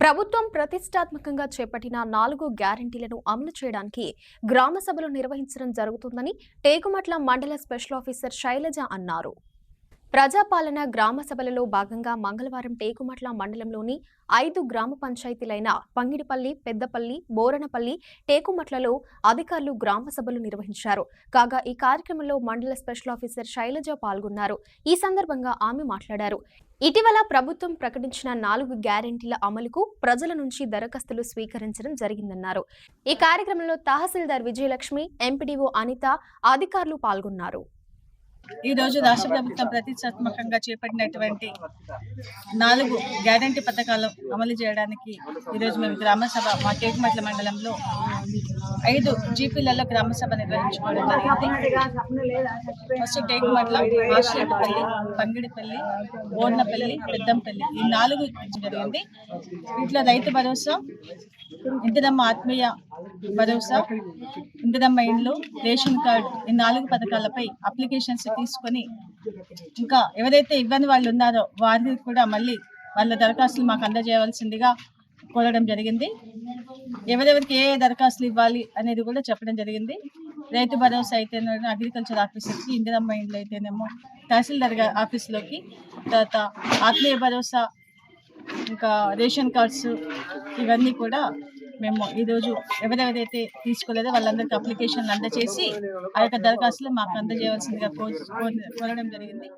ప్రభుత్వం ప్రతిష్టాత్మకంగా చేపట్టిన నాలుగు గ్యారంటీలను అమలు చేయడానికి గ్రామ సభలు నిర్వహించడం జరుగుతుందని టేకుమట్ల మండల స్పెషల్ ఆఫీసర్ శైలజ అన్నారు. ప్రజాపాలన గ్రామ సభలలో భాగంగా మంగళవారం టేకుమట్ల మండలంలోని ఐదు గ్రామ పంచాయతీలైన పంగిడిపల్లి పెద్దపల్లి బోరనపల్లి టేకుమట్లలో అధికారులు గ్రామ సభలు నిర్వహించారు. కాగా ఈ కార్యక్రమంలో మండల స్పెషల్ ఆఫీసర్ శైలజ పాల్గొన్నారు. ఈ సందర్భంగా ఆమె మాట్లాడారు. ఇటీవల ప్రభుత్వం ప్రకటించిన నాలుగు గ్యారెంటీల అమలుకు ప్రజల నుంచి దరఖాస్తులు స్వీకరించడం జరిగిందన్నారు. ఈ కార్యక్రమంలో తహసీల్దార్ విజయలక్ష్మి ఎంపీడీఓ అనిత అధికారులు పాల్గొన్నారు. ఈ రోజు రాష్ట్ర ప్రభుత్వం ప్రతిష్టాత్మకంగా చేపట్టినటువంటి నాలుగు గ్యారంటీ పథకాలు అమలు చేయడానికి ఈరోజు మేము గ్రామసభ మా టేకుమట్ల మండలంలో ఐదు జీపీలలో గ్రామసభ నిర్వహించుకోవడం జరిగింది. ఫస్ట్ టేకుమట్ల ఆశ్రేటపల్లి పంగిడిపల్లి బోర్నపల్లి పెద్దంపల్లి ఈ నాలుగు జరిగింది. వీటిలో రైతు భరోసా ఇంటిదమ్మ ఆత్మీయ భరోసా ఇంటిదమ్మ ఇండ్లు రేషన్ కార్డు ఈ నాలుగు పథకాలపై అప్లికేషన్స్ తీసుకొని ఇంకా ఎవరైతే ఇవ్వని వాళ్ళు ఉన్నారో వారిని కూడా మళ్ళీ వాళ్ళ దరఖాస్తులు మాకు అందజేయవలసిందిగా కోరడం జరిగింది. ఎవరెవరికి ఏ ఏ దరఖాస్తులు ఇవ్వాలి అనేది కూడా చెప్పడం జరిగింది. రైతు భరోసా అయితేనేమో అగ్రికల్చర్ ఆఫీసర్కి ఇందిరమ్మ ఇండ్లు అయితేనేమో తహసీల్దార్ గా- ఆఫీస్లోకి తర్వాత ఆత్మీయ భరోసా ఇంకా రేషన్ కార్డ్స్ ఇవన్నీ కూడా మేము ఈరోజు ఎవరెవరైతే తీసుకోలేదో వాళ్ళందరికీ అప్లికేషన్లు అందజేసి ఆ యొక్క దరఖాస్తులు మాకు అందజేయవలసిందిగా కోరడం జరిగింది.